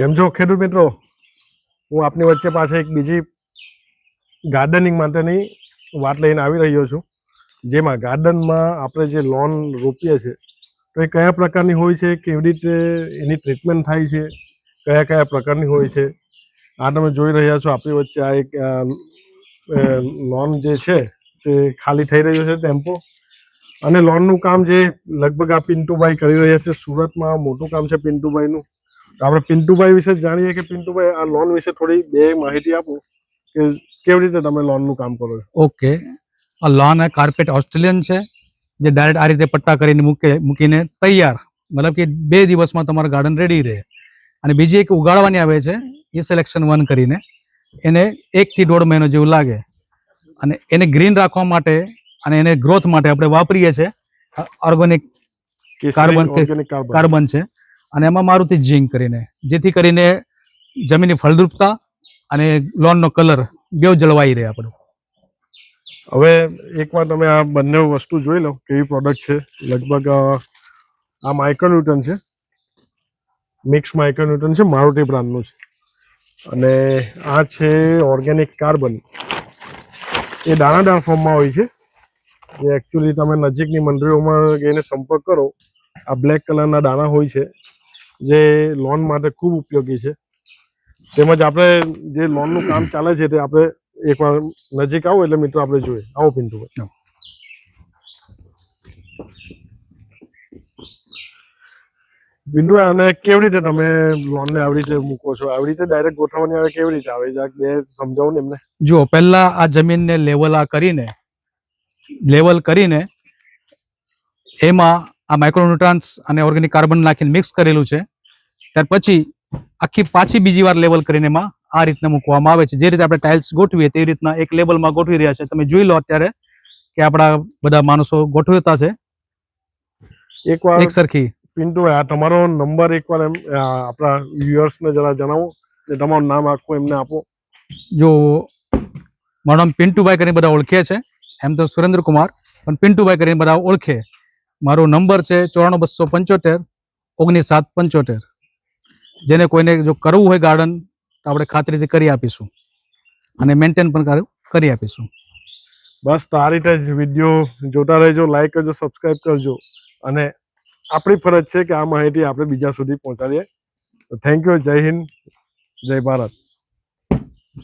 કેમ છો ખેડૂત મિત્રો? હું આપની વચ્ચે પાસે એક બીજી ગાર્ડનિંગ માટેની વાત લઈને આવી રહ્યો છું. જેમાં ગાર્ડનમાં આપણે જે લોન રોપીએ છીએ, તો એ કયા પ્રકારની હોય છે, કેવી રીતે એની ટ્રીટમેન્ટ થાય છે, કયા કયા પ્રકારની હોય છે? આ તમે જોઈ રહ્યા છો આપણી વચ્ચે આ એક લોન જે છે તે ખાલી થઈ રહ્યો છે ટેમ્પો. અને લોનનું કામ જે લગભગ આ પિન્ટુભાઈ કરી રહ્યા છે, સુરતમાં મોટું કામ છે પિન્ટુભાઈનું. આપણે પિન્ટુભાઈ વિશે જાણીએ કે પિન્ટુભાઈ આ લોન વિશે થોડી બે માહિતી આપો કે કેવી રીતે તમે લોનનું કામ કરો છો? ઓકે. આ લોન કાર્પેટ ઓસ્ટ્રેલિયન છે જે ડાયરેક્ટ આ રીતે પટ્ટા કરીને મૂકે મૂકીને તૈયાર. મતલબ કે બે દિવસમાં તમારું ગાર્ડન રેડી રહે. અને બીજી એક ઉગાડવાની આવે છે એ સિલેક્શન વન કરીને. એને એકથી દોઢ મહિનો જેવું લાગે. અને એને ગ્રીન રાખવા માટે અને એને ગ્રોથ માટે આપણે વાપરીએ છીએ ઓર્ગેનિક ઓર્ગેનિક કાર્બન કાર્બન છે. અને એમાં મારુતિ જીંગ કરીને, જેથી કરીને જમીનની ફળદ્રુપતા અને લોનનો કલર બેવ જળવાઈ રહે આપણું. હવે એકવાર તમે આ બંને વસ્તુ જોઈ લો, કેવી પ્રોડક્ટ છે. લગભગ આ માઇક્રોન્યુટન છે. મિક્સ માઇક્રોન્યુટન છે, મારુતિ બ્રાન્ડનું છે. અને આ છે ઓર્ગેનિક કાર્બન એ દાણાદાર ફોર્મમાં હોય છે. જે એકચ્યુઅલી તમે નજીકની મંડળીઓમાં જઈને સંપર્ક કરો. આ બ્લેક કલરના દાણા હોય છે. જે લોન માટે ખૂબ ઉપયોગી છે. તેમજ આપણે જે લોનનું કામ ચાલે છે તે આપણે એકવાર નજીક આવો એટલે મિત્રો આપણે જોઈએ. આવો પિન્ટુભાઈ પિન્ટુભાઈ અને કેવી રીતે તમે લોનને આવી રીતે મૂકો છો? આવી રીતે ડાયરેક્ટ ગોઠવવાની આવે કેવી રીતે આવે? જરાક બે સમજાવો ને એમને? જુઓ પહેલા આ જમીનને લેવલ આ કરીને લેવલ કરીને એમાં આ માઇક્રોન્યુટ્રાન્સ અને ઓર્ગેનિક કાર્બન નાખીને મિક્સ કરેલું છે. ત્યાર પછી આખી પાછી બીજી વાર લેવલ કરીને એમાં આ રીતના મૂકવામાં આવે છે. જે રીતે આપણે ટાઇલ્સ ગોઠવીએ તે રીતના એક લેવલમાં ગોઠવી રહ્યા છે. તમે જોઈ લો અત્યારે કે આપણા બધા માણસો ગોઠવતા છે. એકવાર એક સરખી. પિન્ટુભાઈ આ તમારો નંબર એકવાર એમ આપણા આપણા વ્યુઅર્સને જરા જણાવો ને તમારું નામ આખું એમને આપો. જો મારું નામ પિન્ટુભાઈ કરીને બધા ઓળખે છે. એમ તો સુરેન્દ્રકુમાર પણ પિન્ટુભાઈ કરીને બધા ઓળખે. મારો નંબર છે ચોરાણું બસો પંચોતેર, ઓગણીસ સાત પંચોતેર. જેને કોઈને જો કરવું હોય ગાર્ડન તો આપણે ખાતરીથી કરી આપીશું. અને મેન્ટેન પણ કરી- આપીશું. બસ તો આ રીતે જ વીડિયો જોતા રહેજો લાઈક કરજો સબસ્ક્રાઈબ કરજો. અને આપણી ફરજ છે કે આ માહિતી આપણે બીજા સુધી પહોંચાડીએ. થેન્ક યુ જય હિન્દ, જય ભારત.